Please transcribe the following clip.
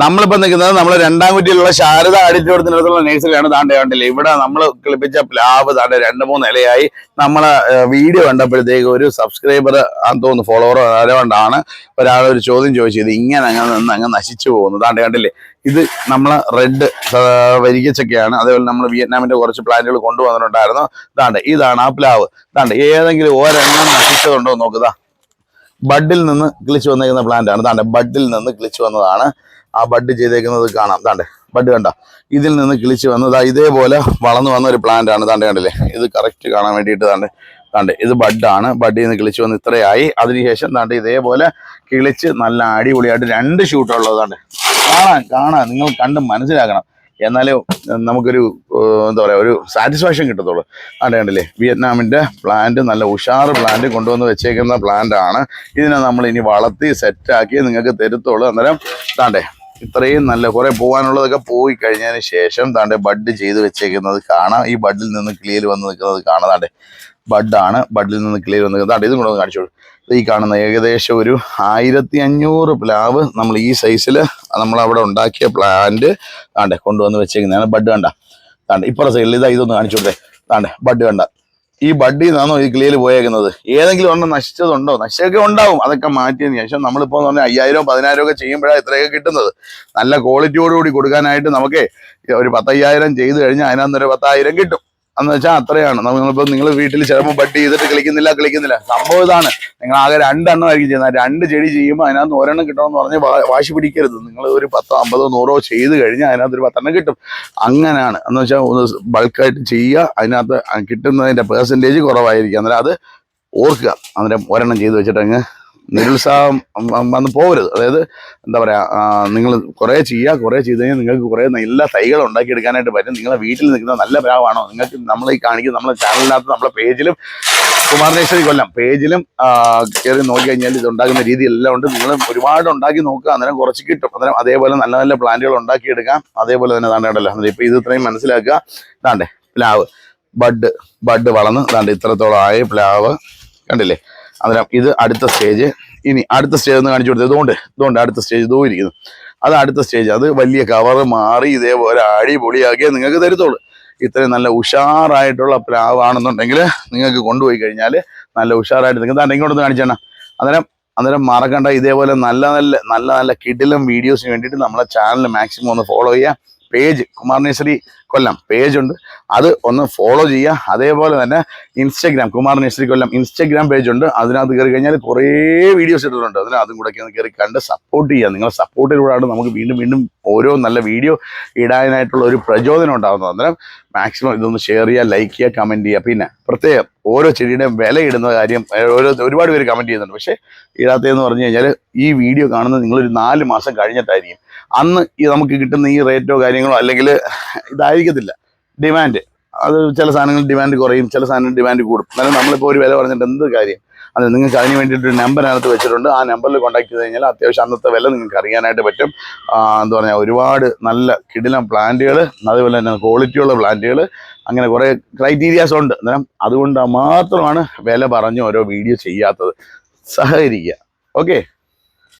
നമ്മളിപ്പോ നിൽക്കുന്നത് നമ്മൾ രണ്ടാം കുറ്റിയിലുള്ള ശാരദ ആഡിറ്റോറിയത്തിനടുത്തുള്ള നേഴ്സറിയാണ് താണ്ടെ കണ്ടില്ല? ഇവിടെ നമ്മൾ കിളിപ്പിച്ച പ്ലാവ് താണ്ടെ രണ്ട് മൂന്ന് ഇലയായി. നമ്മളെ വീഡിയോ കണ്ടപ്പോഴത്തേക്ക് ഒരു സബ്സ്ക്രൈബർ തോന്നുന്നു ഫോളോവർ ആയതുകൊണ്ടാണ് ഒരാൾ ഒരു ചോദ്യം ചോദിച്ചത്. ഇങ്ങനെ അങ്ങ് നിന്ന് അങ്ങ് നശിച്ചു പോകുന്നു. താണ്ടെ കണ്ടില്ലേ? ഇത് നമ്മളെ റെഡ് വരികച്ചൊക്കെയാണ് അതേപോലെ നമ്മൾ വിയറ്റ്നാമിന്റെ കുറച്ച് പ്ലാന്റുകൾ കൊണ്ടുവന്നിട്ടുണ്ടായിരുന്നു. താണ്ടെ ഇതാണ് ആ പ്ലാവ്. താണ്ട് ഏതെങ്കിലും ഒരെണ്ണം നശിച്ചതുണ്ടോ നോക്കുക ബഡിൽ നിന്ന് കിളിച്ചു വന്നേക്കുന്ന പ്ലാന്റ് ആണ് താണ്ടെ ബഡിൽ നിന്ന് കിളിച്ചു വന്നതാണ്. ആ ബഡ് ചെയ്തേക്കുന്നത് കാണാം. താണ്ട് ബഡ് കണ്ട? ഇതിൽ നിന്ന് കിളിച്ച് വന്നത് ഇതേപോലെ വളർന്നു വന്ന ഒരു പ്ലാന്റ് ആണ്. താണ്ടേ കണ്ടില്ലേ? ഇത് കറക്റ്റ് കാണാൻ വേണ്ടിയിട്ട് താണ്ട് താണ്ട് ഇത് ബഡാണ് ബഡിൽ നിന്ന് കിളിച്ച് വന്ന് ഇത്രയായി. അതിനുശേഷം താണ്ട് ഇതേപോലെ കിളിച്ച് നല്ല അടിപൊളിയായിട്ട് രണ്ട് ഷൂട്ടുള്ളത് താണ്ട് കാണാൻ കാണാൻ നിങ്ങൾ കണ്ട് മനസ്സിലാക്കണം. എന്നാലേ നമുക്കൊരു എന്താ പറയുക ഒരു സാറ്റിസ്ഫാക്ഷൻ കിട്ടത്തുള്ളൂ. കണ്ടേ കണ്ടില്ലേ? വിയറ്റ്നാമിന്റെ പ്ലാന്റ് നല്ല ഉഷാർ പ്ലാന്റ് കൊണ്ടുവന്ന് വെച്ചേക്കുന്ന പ്ലാന്റ് ആണ്. ഇതിനെ നമ്മൾ ഇനി വളർത്തി സെറ്റാക്കി നിങ്ങൾക്ക് തരുത്തുള്ളൂ. അന്നേരം താണ്ടേ ഇത്രയും നല്ല കുറെ പോകാനുള്ളതൊക്കെ പോയി കഴിഞ്ഞതിന് ശേഷം താണ്ടെ ബഡ് ചെയ്ത് വെച്ചേക്കുന്നത് കാണാം. ഈ ബഡിൽ നിന്ന് ക്ലിയർ വന്ന് നിൽക്കുന്നത് കാണാം. താണ്ടെ ബഡാണ് ബഡിൽ നിന്ന് ക്ലിയർ വന്ന് നിൽക്കുന്നത്. താണ്ടെ ഇതും കൂടെ ഒന്ന് കാണിച്ചോളൂ ഈ കാണുന്ന ഏകദേശം ഒരു ആയിരത്തി അഞ്ഞൂറ് പ്ലാവ് നമ്മൾ ഈ സൈസിൽ നമ്മൾ അവിടെ ഉണ്ടാക്കിയ പ്ലാന്റ് താണ്ടെ കൊണ്ടുവന്ന് വെച്ചേക്കുന്നതാണ് ബഡ് കണ്ട. താണ്ടെ ഇപ്പുറത്തെ ഇതാ ഇതൊന്ന് കാണിച്ചു കൊടുത്തേ. താണ്ടെ ബഡ് കണ്ട. ഈ ബഡ്ഡി നിന്നാണോ ഈ കിളിയിൽ പോയേക്കുന്നത്? ഏതെങ്കിലും ഒന്ന് നശിച്ചതുണ്ടോ? നശിച്ചൊക്കെ ഉണ്ടാവും. അതൊക്കെ മാറ്റിയതിന് ശേഷം നമ്മളിപ്പോൾ പറഞ്ഞാൽ അയ്യായിരം പതിനായിരം ഒക്കെ ചെയ്യുമ്പോഴാണ് ഇത്രയൊക്കെ കിട്ടുന്നത്. നല്ല ക്വാളിറ്റിയോടുകൂടി കൊടുക്കാനായിട്ട് നമുക്ക് ഒരു പത്തയ്യായിരം ചെയ്ത് കഴിഞ്ഞാൽ അതിനകത്ത് ഒരു പത്തായിരം കിട്ടും. എന്ന് വെച്ചാൽ അത്രയാണ്. നമ്മളിപ്പോൾ നിങ്ങൾ വീട്ടിൽ ചിലപ്പോൾ ബഡ് ചെയ്തിട്ട് കളിക്കുന്നില്ല കളിക്കുന്നില്ല. സംഭവം ഇതാണ്. നിങ്ങൾ ആകെ രണ്ടെണ്ണം ആയിരിക്കും ചെയ്യുന്നത്. രണ്ട് ചെടി ചെയ്യുമ്പോൾ അതിനകത്ത് ഒരെണ്ണം കിട്ടണമെന്ന് പറഞ്ഞ് വാശി പിടിക്കരുത്. നിങ്ങൾ ഒരു പത്തോ അമ്പതോ നൂറോ ചെയ്ത് കഴിഞ്ഞാൽ അതിനകത്ത് ഒരു പത്തെണ്ണം കിട്ടും. അങ്ങനെയാണ് എന്ന് വെച്ചാൽ ഒന്ന് ബൾക്കായിട്ട് ചെയ്യുക. അതിനകത്ത് കിട്ടുന്നതിന്റെ പെർസെന്റേജ് കുറവായിരിക്കും. അന്നേരം അത് ഓർക്കുക. അന്നേരം ഒരെണ്ണം ചെയ്ത് വെച്ചിട്ട് അങ്ങ് നിരുത്സാഹം വന്ന് പോകരുത്. അതായത് എന്താ പറയാ നിങ്ങൾ കുറേ ചെയ്യുക കുറേ ചെയ്ത് കഴിഞ്ഞാൽ നിങ്ങൾക്ക് കുറേ നല്ല തൈകൾ ഉണ്ടാക്കിയെടുക്കാനായിട്ട് പറ്റും. നിങ്ങളെ വീട്ടിൽ നിൽക്കുന്ന നല്ല പ്രാവാണോ നിങ്ങൾക്ക് നമ്മൾ ഈ കാണിക്കുന്ന നമ്മളെ ചാനലിനകത്ത് നമ്മളെ പേജിലും കുമാരനേശ്വരി കൊല്ലം പേജിലും കയറി നോക്കി കഴിഞ്ഞാൽ ഇത് ഉണ്ടാക്കുന്ന രീതി എല്ലാം ഉണ്ട്. നിങ്ങൾ ഒരുപാട് ഉണ്ടാക്കി നോക്കുക. അന്നേരം കുറച്ച് കിട്ടും. അന്നേരം അതേപോലെ നല്ല നല്ല പ്ലാന്റുകൾ ഉണ്ടാക്കിയെടുക്കാം. അതേപോലെ തന്നെ താണ്ടല്ലോ അന്നേരം ഇപ്പൊ ഇത് ഇത്രയും മനസ്സിലാക്കുക. താണ്ടേ പ്ലാവ് ബഡ് ബഡ് വളർന്ന് താണ്ട് ഇത്രത്തോളം ആയ പ്ലാവ് കണ്ടില്ലേ? അന്നേരം ഇത് അടുത്ത സ്റ്റേജ് ഇനി അടുത്ത സ്റ്റേജ് ഒന്ന് കാണിച്ചു കൊടുത്തത് ഇതുകൊണ്ട് ഇതുകൊണ്ട് അടുത്ത സ്റ്റേജ് ഇതോ ഇരിക്കുന്നു. അത് അടുത്ത സ്റ്റേജ് അത് വലിയ കവർ മാറി ഇതേപോലെ അടിപൊളിയാക്കിയേ നിങ്ങൾക്ക് തരത്തുള്ളൂ. ഇത്രയും നല്ല ഉഷാറായിട്ടുള്ള പ്ലാവാണെന്നുണ്ടെങ്കിൽ നിങ്ങൾക്ക് കൊണ്ടുപോയി കഴിഞ്ഞാൽ നല്ല ഉഷാറായിട്ട് നിങ്ങൾക്ക് തന്നെ ഇങ്ങോട്ടൊന്ന് കാണിച്ചാണ് അന്നേരം അന്നേരം മറക്കണ്ട ഇതേപോലെ നല്ല നല്ല നല്ല നല്ല കിടിലം വീഡിയോസിന് വേണ്ടിയിട്ട് നമ്മളെ ചാനൽ മാക്സിമം ഒന്ന് ഫോളോ ചെയ്യുക. പേജ് കുമാർ കൊല്ലം പേജ് ഉണ്ട്. അത് ഒന്ന് ഫോളോ ചെയ്യുക. അതേപോലെ തന്നെ Instagram Kumar Kollam Instagram page ഉണ്ട്. അതിനകത്ത് കയറി കഴിഞ്ഞാൽ കുറേ വീഡിയോസ് ഇട്ടിട്ടുണ്ട്. അതിന് അതും കൂടെ ഒന്ന് കയറി കണ്ട് സപ്പോർട്ട് ചെയ്യുക. നിങ്ങളെ സപ്പോർട്ടിലൂടെയാണ് നമുക്ക് വീണ്ടും വീണ്ടും ഓരോ നല്ല വീഡിയോ ഇടാനായിട്ടുള്ള ഒരു പ്രചോദനം ഉണ്ടാകുന്നത്. അന്നേരം മാക്സിമം ഇതൊന്ന് ഷെയർ ചെയ്യുക ലൈക്ക് ചെയ്യുക കമന്റ് ചെയ്യുക. പിന്നെ പ്രത്യേകം ഓരോ ചെടിയുടെയും വില ഇടുന്ന കാര്യം ഓരോ ഒരുപാട് പേര് കമന്റ് ചെയ്യുന്നുണ്ട്. പക്ഷേ ഇടാത്തതെന്ന് പറഞ്ഞു കഴിഞ്ഞാൽ ഈ വീഡിയോ കാണുന്നത് നിങ്ങളൊരു നാല് മാസം കഴിഞ്ഞിട്ടായിരിക്കും. അന്ന് ഈ നമുക്ക് കിട്ടുന്ന ഈ റേറ്റോ കാര്യങ്ങളോ അല്ലെങ്കിൽ ഇതായിരിക്കത്തില്ല. ഡിമാൻഡ് അത് ചില സാധനങ്ങൾ ഡിമാൻഡ് കുറയും ചില സാധനങ്ങൾ ഡിമാൻഡ് കൂടും. എന്നാലും നമ്മളിപ്പോൾ ഒരു വില പറഞ്ഞിട്ട് എന്ത് കാര്യം? അത് നിങ്ങൾക്ക് അതിന് വേണ്ടിയിട്ട് ഒരു നമ്പർ അതിനകത്ത് വെച്ചിട്ടുണ്ട്. ആ നമ്പറിൽ കോൺടാക്ട് ചെയ്ത് കഴിഞ്ഞാൽ അത്യാവശ്യം അന്നത്തെ വില നിങ്ങൾക്ക് അറിയാനായിട്ട് പറ്റും. എന്താ പറയുക ഒരുപാട് നല്ല കിടിലം പ്ലാന്റുകൾ അതുപോലെ തന്നെ ക്വാളിറ്റിയുള്ള പ്ലാന്റുകൾ അങ്ങനെ കുറേ ക്രൈറ്റീരിയാസ് ഉണ്ട്. അന്നേരം അതുകൊണ്ട് മാത്രമാണ് വില പറഞ്ഞ് ഓരോ വീഡിയോ ചെയ്യാത്തത്. സഹകരിക്കുക. ഓക്കെ